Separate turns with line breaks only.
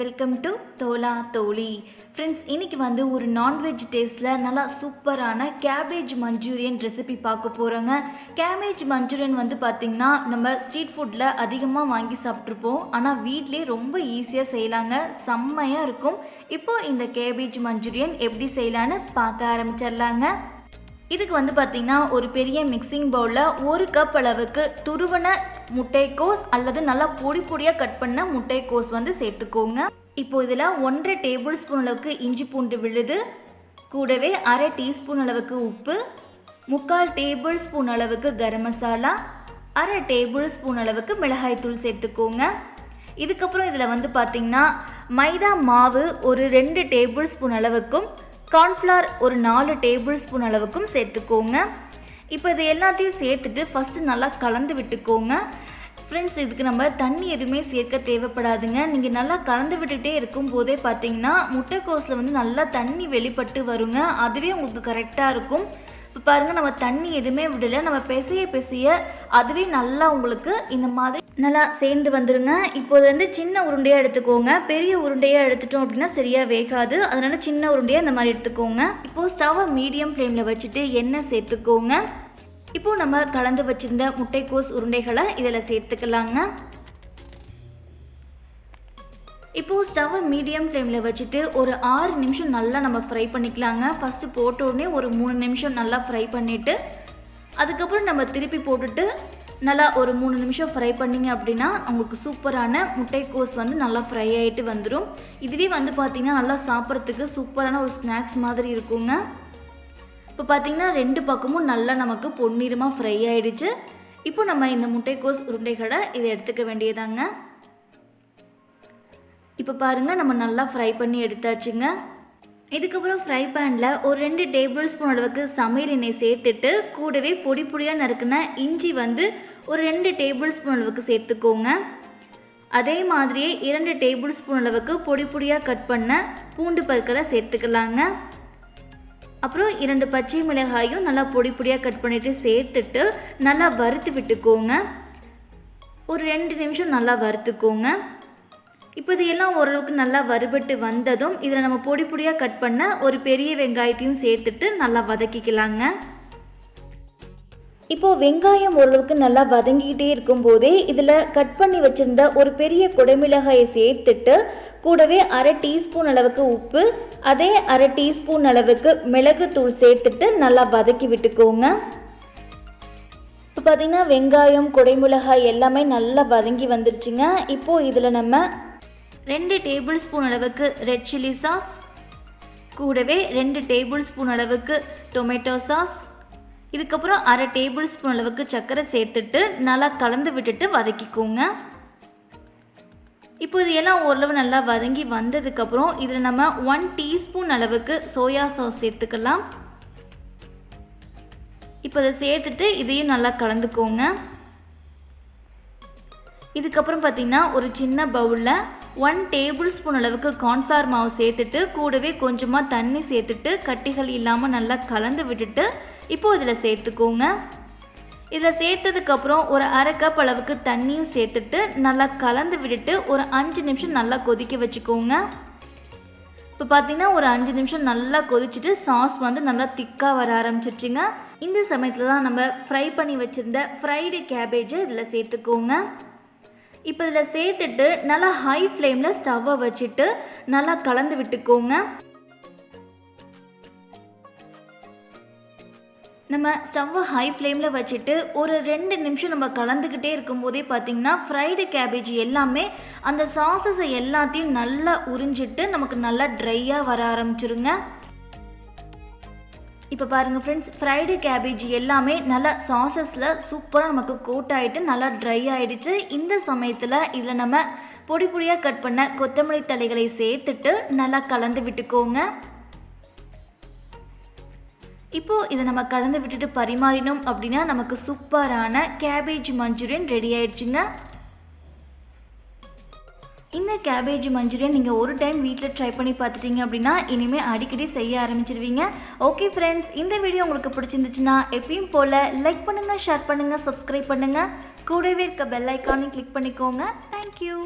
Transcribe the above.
Welcome to தோலா தோழி friends இன்றைக்கி வந்து ஒரு நான்வெஜ் டேஸ்ட்டில் நல்லா சூப்பரான கேபேஜ் மஞ்சூரியன் ரெசிபி பார்க்க போகிறோங்க கேபேஜ் மஞ்சூரியன் வந்து பார்த்திங்கன்னா நம்ம ஸ்ட்ரீட் ஃபுட்டில் அதிகமாக வாங்கி சாப்பிட்ருப்போம் ஆனால் வீட்டிலே ரொம்ப ஈஸியாக செய்யலாங்க. செம்மையாக இருக்கும். இப்போது இந்த கேபேஜ் மஞ்சூரியன் எப்படி செய்யலான்னு பார்க்க ஆரம்பிச்சிடலாங்க. இதுக்கு வந்து பார்த்திங்கன்னா ஒரு பெரிய மிக்சிங் பவுலில் ஒரு கப் அளவுக்கு துருவன முட்டைக்கோஸ் அல்லது நல்லா பொடி பொடியாக கட் பண்ண முட்டைக்கோஸ் வந்து சேர்த்துக்கோங்க. இப்போ இதில் ஒன்றரை டேபிள் ஸ்பூன் அளவுக்கு இஞ்சி பூண்டு விழுது கூடவே அரை டீஸ்பூன் அளவுக்கு உப்பு முக்கால் டேபிள் ஸ்பூன் அளவுக்கு கரம் மசாலா அரை டேபிள் ஸ்பூன் அளவுக்கு மிளகாய்த்தூள் சேர்த்துக்கோங்க. இதுக்கப்புறம் இதில் வந்து பார்த்திங்கன்னா மைதா மாவு ஒரு ரெண்டு டேபிள் ஸ்பூன் அளவுக்கும் கார்ன்ஃப்ளவர் ஒரு நாலு டேபிள் ஸ்பூன் அளவுக்கும் சேர்த்துக்கோங்க. இப்போ இது எல்லாத்தையும் சேர்த்துட்டு ஃபஸ்ட்டு நல்லா கலந்து விட்டுக்கோங்க. ஃப்ரெண்ட்ஸ் இதுக்கு நம்ம தண்ணி எதுவுமே சேர்க்க தேவைப்படாதுங்க. நீங்கள் நல்லா கலந்து விட்டுகிட்டே இருக்கும் போதே பார்த்தீங்கன்னா முட்டைக்கோஸில் வந்து நல்லா தண்ணி வெளிப்பட்டு வருங்க. அதுவே உங்களுக்கு கரெக்டாக இருக்கும். இப்போ பாருங்கள் நம்ம தண்ணி எதுவுமே விடலை. நம்ம பிசைய பெசைய அதுவே நல்லா உங்களுக்கு இந்த மாதிரி நல்லா சேர்ந்து வந்துடுங்க இப்போது வந்து சின்ன உருண்டையாக எடுத்துக்கோங்க. பெரிய உருண்டையாக எடுத்துட்டோம் அப்படின்னா சரியாக வேகாது. அதனால் சின்ன உருண்டையாக இந்த மாதிரி எடுத்துக்கோங்க. இப்போது ஸ்டவ்வை மீடியம் ஃப்ளேமில் வச்சுட்டு எண்ணெய் சேர்த்துக்கோங்க. இப்போது நம்ம கலந்து வச்சுருந்த முட்டைக்கோஸ் உருண்டைகளை இதில் சேர்த்துக்கலாங்க. இப்போது ஸ்டவ்வை மீடியம் ஃப்ளேமில் வச்சுட்டு ஒரு ஆறு நிமிஷம் நல்லா நம்ம ஃப்ரை பண்ணிக்கலாங்க. ஃபஸ்ட்டு போட்ட உடனே ஒரு மூணு நிமிஷம் நல்லா ஃப்ரை பண்ணிவிட்டு அதுக்கப்புறம் நம்ம திருப்பி போட்டுட்டு நல்லா ஒரு மூணு நிமிஷம் ஃப்ரை பண்ணிங்க அப்படின்னா உங்களுக்கு சூப்பரான முட்டைக்கோஸ் வந்து நல்லா ஃப்ரை ஆகிட்டு வந்துடும் இதுவே வந்து பார்த்திங்கன்னா நல்லா சாப்பிட்றதுக்கு சூப்பரான ஒரு ஸ்நாக்ஸ் மாதிரி இருக்குங்க. இப்போ பார்த்திங்கன்னா ரெண்டு பக்கமும் நல்லா நமக்கு பொன்னிறமாக ஃப்ரை ஆகிடுச்சு இப்போ நம்ம இந்த முட்டைக்கோஸ் உருண்டைகளை இதை எடுத்துக்க வேண்டியதாங்க. இப்போ பாருங்கள் நம்ம நல்லா ஃப்ரை பண்ணி எடுத்தாச்சுங்க. இதுக்கப்புறம் ஃப்ரை பேனில் ஒரு ரெண்டு டேபிள் ஸ்பூன் அளவுக்கு சமையல் எண்ணெய் சேர்த்துட்டு கூடவே பொடி பொடியாக நறுக்குன இஞ்சி வந்து ஒரு ரெண்டு டேபிள் ஸ்பூன் அளவுக்கு சேர்த்துக்கோங்க. அதே மாதிரியே இரண்டு டேபிள் ஸ்பூன் அளவுக்கு பொடி பொடியாக கட் பண்ண பூண்டு பருக்களை சேர்த்துக்கலாங்க. அப்புறம் இரண்டு பச்சை மிளகாயும் நல்லா பொடி பொடியாக கட் பண்ணிவிட்டு சேர்த்துட்டு நல்லா வறுத்து விட்டுக்கோங்க. ஒரு ரெண்டு நிமிஷம் நல்லா வறுத்துக்கோங்க. இப்போ இது எல்லாம் ஓரளவுக்கு நல்லா வறுபட்டு வந்ததும் இதில் நம்ம பொடி பொடியாக கட் பண்ண ஒரு பெரிய வெங்காயத்தையும் சேர்த்துட்டு நல்லா வதக்கிக்கலாங்க. இப்போது வெங்காயம் ஓரளவுக்கு நல்லா வதங்கிக்கிட்டே இருக்கும்போதே இதில் கட் பண்ணி வச்சுருந்த ஒரு பெரிய குடைமிளகாயை சேர்த்துட்டு கூடவே அரை டீஸ்பூன் அளவுக்கு உப்பு அதே அரை டீஸ்பூன் அளவுக்கு மிளகுத்தூள் சேர்த்துட்டு நல்லா வதக்கி விட்டுக்கோங்க. இப்போ பார்த்திங்கன்னா வெங்காயம் குடைமிளகாய் எல்லாமே நல்லா வதங்கி வந்துருச்சுங்க. இப்போது இதில் நம்ம ரெண்டு டேபிள் ஸ்பூன் அளவுக்கு ரெட் சில்லி சாஸ் கூடவே ரெண்டு டேபிள் ஸ்பூன் அளவுக்கு டொமேட்டோ சாஸ் இதுக்கப்புறம் அரை டேபிள் ஸ்பூன் அளவுக்கு சர்க்கரை சேர்த்துட்டு நல்லா கலந்து விட்டுட்டு வதக்கிக்கோங்க. இப்போ இது எல்லாம் ஓரளவு நல்லா வதங்கி வந்ததுக்கப்புறம் இதில் நம்ம ஒன் டீஸ்பூன் அளவுக்கு சோயா சாஸ் சேர்த்துக்கலாம். இப்போ இதை சேர்த்துட்டு இதையும் நல்லா கலந்துக்கோங்க. இதுக்கப்புறம் பார்த்திங்கன்னா ஒரு சின்ன பவுலில் ஒன் டேபிள் ஸ்பூன் அளவுக்கு கார்ன்ஃப்ளவர் மாவு சேர்த்துட்டு கூடவே கொஞ்சமாக தண்ணி சேர்த்துட்டு கட்டிகள் இல்லாமல் நல்லா கலந்து விட்டுட்டு இப்போது இதில் சேர்த்துக்கோங்க. இதில் சேர்த்ததுக்கப்புறம் ஒரு அரை கப் அளவுக்கு தண்ணியும் சேர்த்துட்டு நல்லா கலந்து விட்டுட்டு ஒரு அஞ்சு நிமிஷம் நல்லா கொதிக்க வச்சுக்கோங்க. இப்போ பார்த்தீங்கன்னா ஒரு அஞ்சு நிமிஷம் நல்லா கொதிச்சுட்டு சாஸ் வந்து நல்லா திக்காக வர ஆரம்பிச்சிருச்சுங்க. இந்த சமயத்தில் தான் நம்ம ஃப்ரை பண்ணி வச்சுருந்த ஃப்ரைடு கேபேஜை இதில் சேர்த்துக்கோங்க. இப்போ இதில் சேர்த்துட்டு நல்லா ஹை ஃப்ளேமில் ஸ்டவ்வை வச்சுட்டு நல்லா கலந்து விட்டுக்கோங்க. நம்ம ஸ்டவ்வை ஹை ஃப்ளேமில் வச்சுட்டு ஒரு ரெண்டு நிமிஷம் நம்ம கலந்துக்கிட்டே இருக்கும்போதே பார்த்திங்கன்னா ஃப்ரைடு கேபேஜ் எல்லாமே அந்த சாசஸை எல்லாத்தையும் நல்லா உறிஞ்சிட்டு நமக்கு நல்லா ட்ரையாக வர ஆரம்பிச்சிருங்க. இப்போ பாருங்கள் ஃப்ரெண்ட்ஸ் ஃப்ரைடு கேபேஜ் எல்லாமே நல்லா சாசஸில் சூப்பராக நமக்கு கோட் ஆகிட்டு நல்லா ட்ரை ஆகிடுச்சு இந்த சமயத்தில் இதில் நம்ம பொடி பொடியாக கட் பண்ண கொத்தமல்லி தழைகளை சேர்த்துட்டு நல்லா கலந்து விட்டுக்கோங்க. இப்போது இதை நம்ம கலந்து விட்டுட்டு பரிமாறினோம் அப்படின்னா நமக்கு சூப்பரான கேபேஜ் மஞ்சூரியன் ரெடி ஆயிடுச்சுங்க. இந்த கேபேஜ் மஞ்சூரியன் நீங்கள் ஒரு டைம் வீட்டில் ட்ரை பண்ணி பார்த்துட்டீங்க அப்படின்னா இனிமேல் அடிக்கடி செய்ய ஆரம்பிச்சிருவீங்க. ஓகே ஃப்ரெண்ட்ஸ் இந்த வீடியோ உங்களுக்கு பிடிச்சிருந்துச்சுன்னா எப்பயும் போல் லைக் பண்ணுங்கள் ஷேர் பண்ணுங்கள் சப்ஸ்கிரைப் பண்ணுங்கள் கூடவே இருக்க பெல் ஐக்கானையும் கிளிக் பண்ணிக்கோங்க. தேங்க்யூ